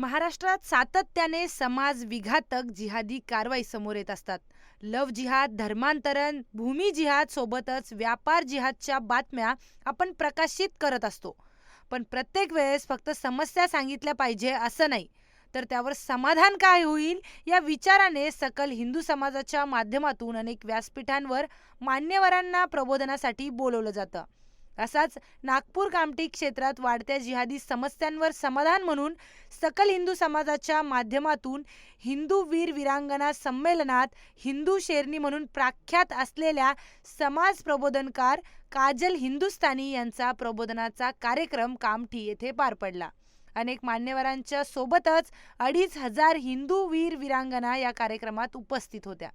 महाराष्ट्रात सातत्याने समाज विघातक जिहादी कारवाई समोर येत असतात. लव जिहाद धर्मांतरण भूमी जिहाद सोबतच व्यापार जिहादच्या बातम्या आपण प्रकाशित करत असतो. पण प्रत्येक वेळेस फक्त समस्या सांगितल्या पाहिजे असं नाही. तर त्यावर समाधान काय होईल या विचाराने सकल हिंदू समाजाच्या माध्यमातून अनेक व्यासपीठांवर मान्यवरांना प्रबोधनासाठी बोलवलं जातं. असाच नागपूर कामठी क्षेत्रात वाढत्या जिहादी समस्यांवर समाधान म्हणून सकल हिंदू समाजाच्या माध्यमातून हिंदू वीर वीरांगना संमेलनात हिंदू शेरनी म्हणून प्रख्यात असलेल्या समाज प्रबोधनकार काजल हिंदुस्तानी यांचा प्रबोधनाचा कार्यक्रम कामठी येथे पार पडला. अनेक मान्यवरांच्या सोबतच अडीच हजार हिंदू वीर वीरांगना या कार्यक्रमात उपस्थित होत्या.